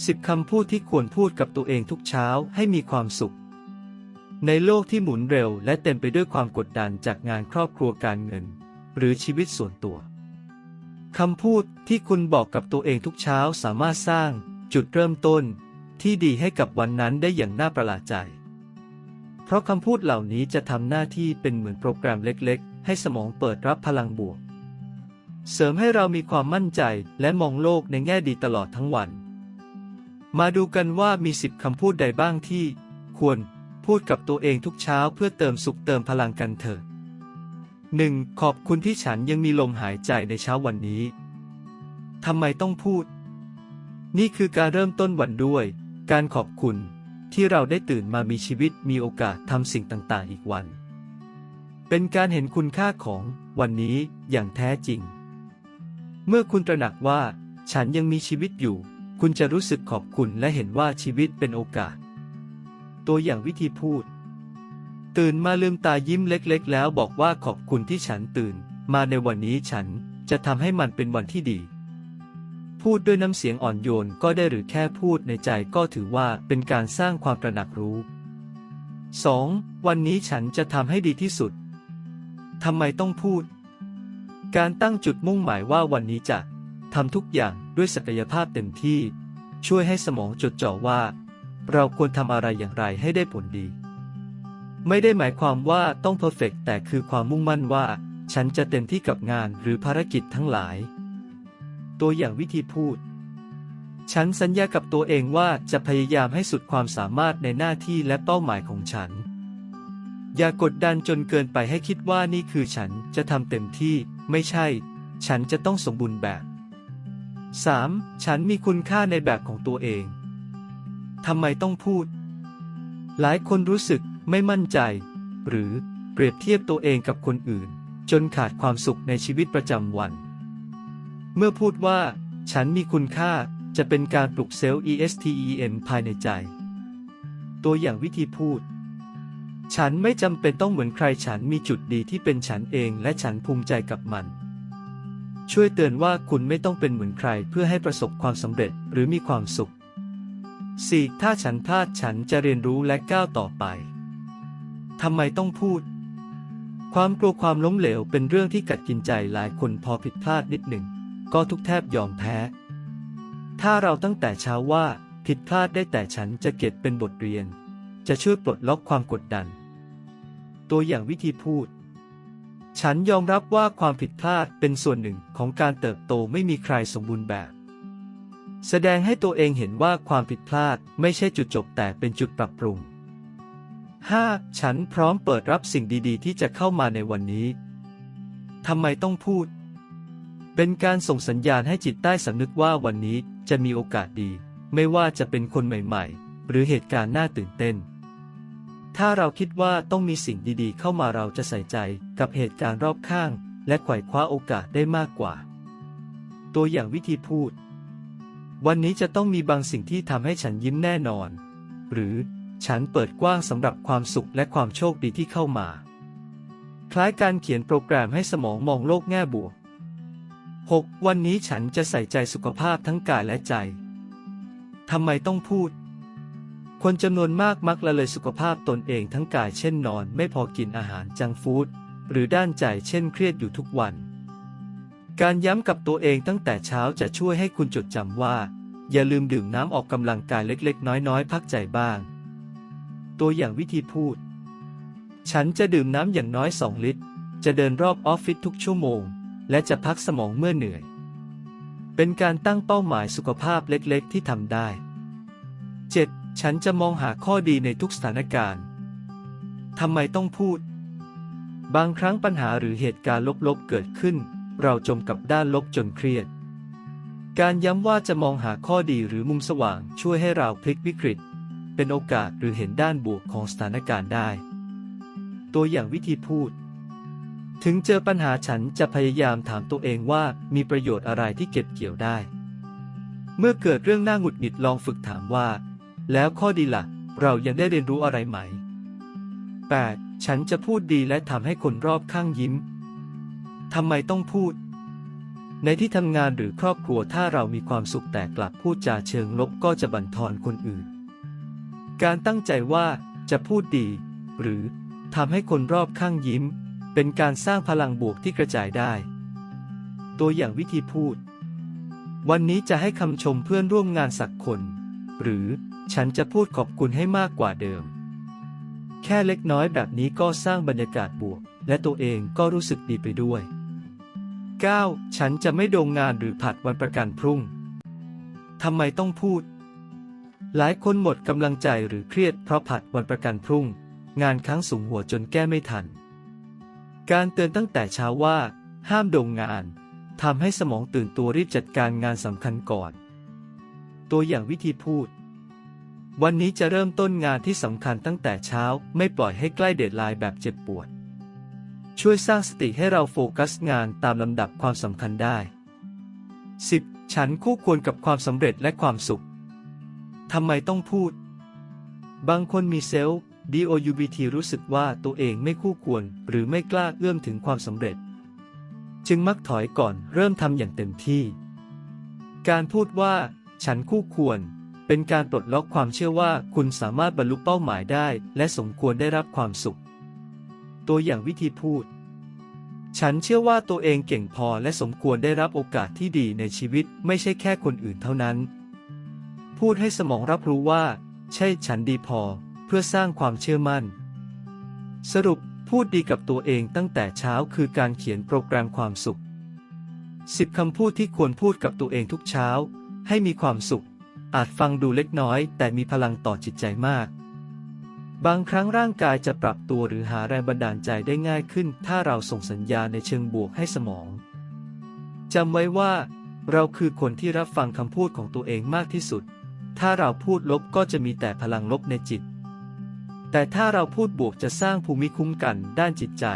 10คำพูดที่ควรพูดกับตัวเองทุกเช้าให้มีความสุข ในโลกที่หมุนเร็วและเต็มไปด้วยความกดดันจากงานครอบครัวการเงิน หรือชีวิตส่วนตัว คำพูดที่คุณบอกกับตัวเองทุกเช้าสามารถสร้างจุดเริ่มต้น ที่ดีให้กับวันนั้นได้อย่างน่าประหลาดใจ เพราะคำพูดเหล่านี้จะทำหน้าที่เป็นเหมือนโปรแกรมเล็กๆ ให้สมองเปิดรับพลังบวก เสริมให้เรามีความมั่นใจและมองโลกในแง่ดีตลอดทั้งวัน มาดูกันว่ามีสิบคำพูดใดบ้างที่ ควรพูดกับตัวเองทุกเช้าเพื่อเติมสุขเติมพลังกันเถิด 1. ขอบคุณที่ฉันยังมีลมหายใจในเช้าวันนี้ทำไมต้องพูด นี่คือการเริ่มต้นวันด้วย การขอบคุณที่เราได้ตื่นมามีชีวิตมีโอกาสทำสิ่งต่างๆอีกวัน เป็นการเห็นคุณค่าของวันนี้อย่างแท้จริง เมื่อคุณตระหนักว่า ฉันยังมีชีวิตอยู่ คุณจะรู้สึกขอบคุณและเห็นว่าชีวิตเป็นโอกาส ตัวอย่างวิธีพูด ตื่นมาลืมตายิ้มเล็กๆ แล้วบอกว่าขอบคุณที่ฉันตื่น มาในวันนี้ฉันจะทำให้มันเป็นวันที่ดี พูดด้วยน้ำเสียงอ่อนโยนก็ได้หรือแค่พูดในใจก็ถือว่าเป็นการสร้างความตระหนักรู้ 2. วันนี้ฉันจะทำให้ดีที่สุดทำไมต้องพูด การตั้งจุดมุ่งหมายว่าวันนี้จะทำทุกอย่าง ด้วยศักยภาพเต็มที่ ช่วยให้สมองจดจ่อว่า เราควรทำอะไรอย่างไรให้ได้ผลดี ไม่ได้หมายความว่าต้องเพอร์เฟกแต่คือความมุ่งมั่นว่า ฉันจะเต็มที่กับงานหรือภารกิจทั้งหลาย ตัวอย่างวิธีพูด ฉันสัญญากับตัวเองว่าจะพยายามให้สุดความสามารถในหน้าที่และเป้าหมายของฉัน อย่ากดดันจนเกินไปให้คิดว่านี่คือฉันจะทำเต็มที่ ไม่ใช่ ฉันจะต้องสมบูรณ์แบบ 3. ฉันมีคุณค่าในแบบของตัวเอง ทำไมต้องพูด หลายคนรู้สึกไม่มั่นใจ หรือเปรียบเทียบตัวเองกับคนอื่น จนขาดความสุขในชีวิตประจำวัน เมื่อพูดว่า ฉันมีคุณค่าจะเป็นการปลุกเซลล์ ESTEM ภายในใจ ตัวอย่างวิธีพูด ฉันไม่จำเป็นต้องเหมือนใครฉันมีจุดดีที่เป็นฉันเองและฉันภูมิใจกับมัน ช่วยเตือนว่าคุณไม่ต้องเป็นเหมือนใครเพื่อให้ประสบความสำเร็จหรือมีความสุข 4. ถ้าฉันพลาดฉันจะเรียนรู้และก้าวต่อไป ทำไมต้องพูด ความกลัวความล้มเหลวเป็นเรื่องที่กัดกินใจหลายคนพอผิดพลาดนิดหนึ่ง ก็ทุกแทบยอมแพ้ ถ้าเราตั้งแต่เช้าว่าผิดพลาดได้แต่ฉันจะเก็บเป็นบทเรียน จะช่วยปลดล็อกความกดดัน ตัวอย่างวิธีพูด ฉันยอมรับว่าความผิดพลาดเป็นส่วนหนึ่งของการเติบโตไม่มีใครสมบูรณ์แบบ แสดงให้ตัวเองเห็นว่าความผิดพลาดไม่ใช่จุดจบแต่เป็นจุดปรับปรุง 5. ฉันพร้อมเปิดรับสิ่งดีๆ ที่จะเข้ามาในวันนี้ ทำไมต้องพูด เป็นการส่งสัญญาณให้จิตใต้สำนึกว่าวันนี้จะมีโอกาสดี ไม่ว่าจะเป็นคนใหม่ ๆ หรือเหตุการณ์น่าตื่นเต้น ถ้าเราคิดว่าต้องมีสิ่งดีๆ เข้ามาเราจะใส่ใจกับเหตุการณ์รอบข้าง และไขว่คว้าโอกาสได้มากกว่า ตัวอย่างวิธีพูด วันนี้จะต้องมีบางสิ่งที่ทำให้ฉันยิ้มแน่นอน หรือฉันเปิดกว้างสำหรับความสุขและความโชคดีที่เข้ามา คล้ายการเขียนโปรแกรมให้สมองมองโลกแง่บวก 6. วันนี้ฉันจะใส่ใจสุขภาพทั้งกายและใจทำไมต้องพูด คนจำนวนมากมักละเลยสุขภาพตนเองทั้งกายเช่นนอนไม่พอกินอาหารจังฟู้ดหรือด้านใจเช่นเครียดอยู่ทุกวัน การย้ำกับตัวเองตั้งแต่เช้าจะช่วยให้คุณจดจำว่า อย่าลืมดื่มน้ำออกกำลังกายเล็กๆ น้อยๆ พักใจบ้าง ตัวอย่างวิธีพูด ฉันจะดื่มน้ำอย่างน้อย 2 ลิตร จะเดินรอบออฟฟิศทุกชั่วโมง และจะพักสมองเมื่อเหนื่อย เป็นการตั้งเป้าหมายสุขภาพเล็กๆ ที่ทำได้ 7. ฉันจะมองหาข้อดีในทุกสถานการณ์ทำไมต้องพูด บางครั้งปัญหาหรือเหตุการณ์ลบๆเกิดขึ้น เราจมกับด้านลบจนเครียด การย้ำว่าจะมองหาข้อดีหรือมุมสว่างช่วยให้เราพลิกวิกฤต เป็นโอกาสหรือเห็นด้านบวกของสถานการณ์ได้ ตัวอย่างวิธีพูด ถึงเจอปัญหาฉันจะพยายามถามตัวเองว่ามีประโยชน์อะไรที่เก็บเกี่ยวได้ เมื่อเกิดเรื่องน่าหงุดหงิดลองฝึกถามว่า แล้วข้อดีละ่ะ เรายังได้เรียนรู้อะไรไหม 8. ฉันจะพูดดีและทำให้คนรอบข้างยิ้มทำไมต้องพูด ในที่ทำงานหรือครอบครัวถ้าเรามีความสุขแต่กลับพูดจาเชิงลบก็จะบั่นทอนคนอื่น การตั้งใจว่าจะพูดดี หรือทำให้คนรอบข้างยิ้ม เป็นการสร้างพลังบวกที่กระจายได้ ตัวอย่างวิธีพูด วันนี้จะให้คำชมเพื่อนร่วมงานสักคน หรือ ฉันจะพูดขอบคุณให้มากกว่าเดิม แค่เล็กน้อยแบบนี้ก็สร้างบรรยากาศบวก และตัวเองก็รู้สึกดีไปด้วย 9. ฉันจะไม่โดงงานหรือผัดวันประกันพรุ่ง ทำไมต้องพูด หลายคนหมดกำลังใจหรือเครียดเพราะผัดวันประกันพรุ่ง งานค้างสูงหัวจนแก้ไม่ทัน การเตือนตั้งแต่เช้าว่า ห้ามโดงงานทำให้สมองตื่นตัวรีบจัดการงานสำคัญก่อน ตัวอย่างวิธีพูด วันนี้จะเริ่มต้นงานที่สำคัญตั้งแต่เช้า ไม่ปล่อยให้ใกล้เดดไลน์แบบเจ็บปวด ช่วยสร้างสติให้เราโฟกัสงานตามลำดับความสำคัญได้ 10. ฉันคู่ควรกับความสำเร็จและความสุขทำไมต้องพูด บางคนมีเซลล์ DOUBT รู้สึกว่าตัวเองไม่คู่ควร หรือไม่กล้าเอื้อมถึงความสำเร็จ จึงมักถอยก่อนเริ่มทำอย่างเต็มที่ การพูดว่า ฉันคู่ควร เป็นการปลดล็อกความเชื่อว่าคุณสามารถบรรลุเป้าหมายได้ และสมควรได้รับความสุข ตัวอย่างวิธีพูด ฉันเชื่อว่าตัวเองเก่งพอและสมควรได้รับโอกาสที่ดีในชีวิต ไม่ใช่แค่คนอื่นเท่านั้น พูดให้สมองรับรู้ว่า ใช่ฉันดีพอ เพื่อสร้างความเชื่อมั่น สรุปพูดดีกับตัวเองตั้งแต่เช้าคือการเขียนโปรแกรมความสุข 10 คำพูดที่ควรพูดกับตัวเองทุกเช้า ให้มีความสุข อาจฟังดูเล็กน้อย แต่มีพลังต่อจิตใจมาก บางครั้งร่างกายจะปรับตัวหรือหาแรงบันดาลใจได้ง่ายขึ้น ถ้าเราส่งสัญญาในเชิงบวกให้สมองจำไว้ว่า เราคือคนที่รับฟังคำพูดของตัวเองมากที่สุด ถ้าเราพูดลบก็จะมีแต่พลังลบในจิต แต่ถ้าเราพูดบวกจะสร้างภูมิคุ้มกันด้านจิตใจ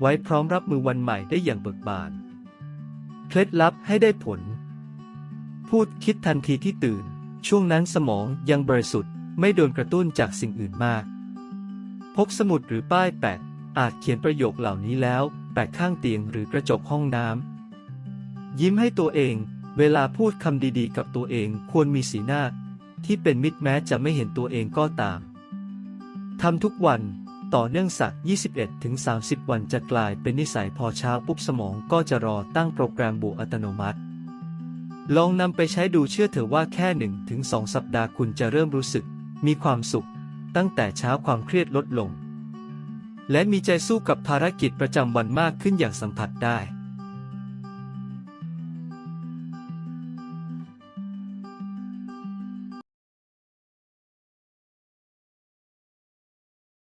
ไว้พร้อมรับมือวันใหม่ได้อย่างเบิกบาน เคล็ดลับให้ได้ผล พูดคิดทันทีที่ตื่น ช่วงนั้นสมองยังบริสุทธิ์ไม่โดนกระตุ้นจากสิ่งอื่นมาก พกสมุดหรือป้ายแปะอาจเขียนประโยคเหล่านี้แล้ว แปะข้างเตียงหรือกระจกห้องน้ำยิ้มให้ตัวเอง เวลาพูดคำดีๆ กับตัวเองควรมีสีหน้า ที่เป็นมิตรแม้จะไม่เห็นตัวเองก็ตามทำทุกวันต่อเนื่องสัก 21-30 วันจะกลายเป็นนิสัยพอเช้าปุ๊บสมองก็จะรอตั้งโปรแกรมบวกอัตโนมัติ ลองนำไปใช้ดูเชื่อเถอะว่าแค่ 1-2 สัปดาห์คุณจะเริ่มรู้สึก มีความสุข ตั้งแต่เช้าความเครียดลดลง และมีใจสู้กับภารกิจประจำวันมากขึ้นอย่างสัมผัสได้